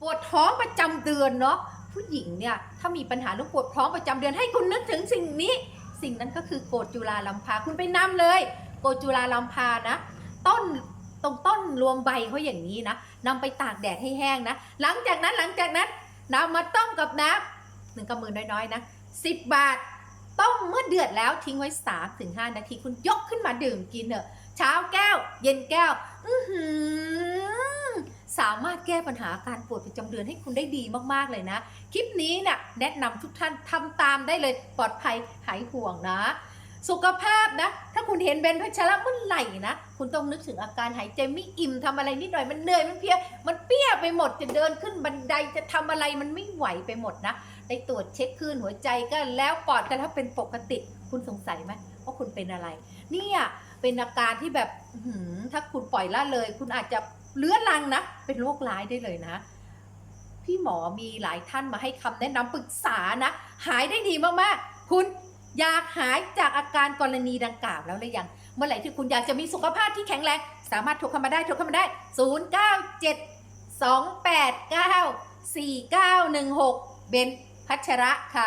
ปวดท้องประจำเดือนเนาะผู้หญิงเนี่ยถ้ามีปัญหาเรื่องปวดท้องประจำเดือนให้คุณนึกถึงสิ่งนี้ สิ่งนั้นก็คือโกดจุฬาลัมพาคุณไปนำเลย โกดจุฬาลัมพานะต้นตรงต้นรวมใบเขาอย่างนี้นะนำไปตากแดดให้แห้งนะหลังจากนั้นหลังจากนั้นนำมาต้มกับน้ำหนึ่งกำมือน้อยๆนะสิบบาทต้มเมื่อเดือดแล้วทิ้งไว้3ามถึงห้านาทีคุณยกขึ้นมาดื่มกินเถอะเช้าแก้ว เย็นแก้ว อือหือ สามารถแก้ปัญหาการปวดประจำเดือนให้คุณได้ดีมากๆเลยนะ คลิปนี้เนี่ยแนะนำทุกท่านทำตามได้เลยปลอดภัยหายห่วงนะ สุขภาพนะ ถ้าคุณเห็นเบนพัชระเมื่อไหร่นะ คุณต้องนึกถึงอาการหายใจไม่อิ่มทำอะไรนิดหน่อยมันเหนื่อยมันเพีย มันเปี้ยไปหมดจะเดินขึ้นบันไดจะทำอะไรมันไม่ไหวไปหมดนะได้ตรวจเช็คคลื่นหัวใจก็แล้วปอดกันถ้าเป็นปกติ คุณสงสัยไหมว่าคุณเป็นอะไร เนี่ยเป็นอาการที่แบบถ้าคุณปล่อยละเลย คุณอาจจะ เลื้อรังนะ เป็นโรคร้ายได้เลยนะ พี่หมอมีหลายท่านมาให้คำแนะนำปรึกษานะ หายได้ดีมากๆ คุณอยากหายจากอาการกรณีดังกล่าวแล้วหรือยัง เมื่อไหร่ที่คุณอยากจะมีสุขภาพที่แข็งแรง สามารถโทรเข้ามาได้โทรเข้ามาได้ 097 289 4916 เบนพัชระค่ะ